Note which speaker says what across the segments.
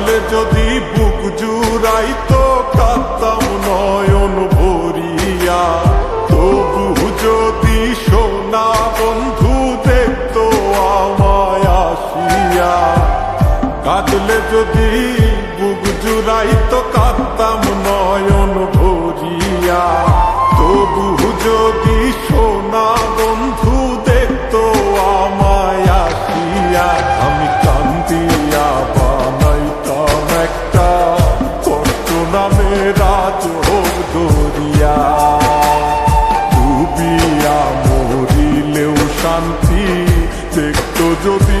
Speaker 1: পাইলে যদি বুক জুড়াই তো কাঁদতাম নয়ন ভরিয়া। তবু যদি সোনা বন্ধু দেখত আমায় আসিয়া। কাঁদলে যদি বুক জুড়াই তো কাতাম নয়ন ভরিয়া। তবু যদি শান্তি দেখতো যদি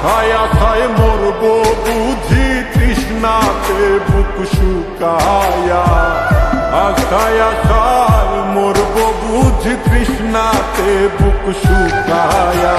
Speaker 1: আশায় আশায় মরব বুঝি তৃষ্ণাতে বুক শুকায়া। আশায় আশায় মরব বুঝি তৃষ্ণাতে বুক শুকায়া।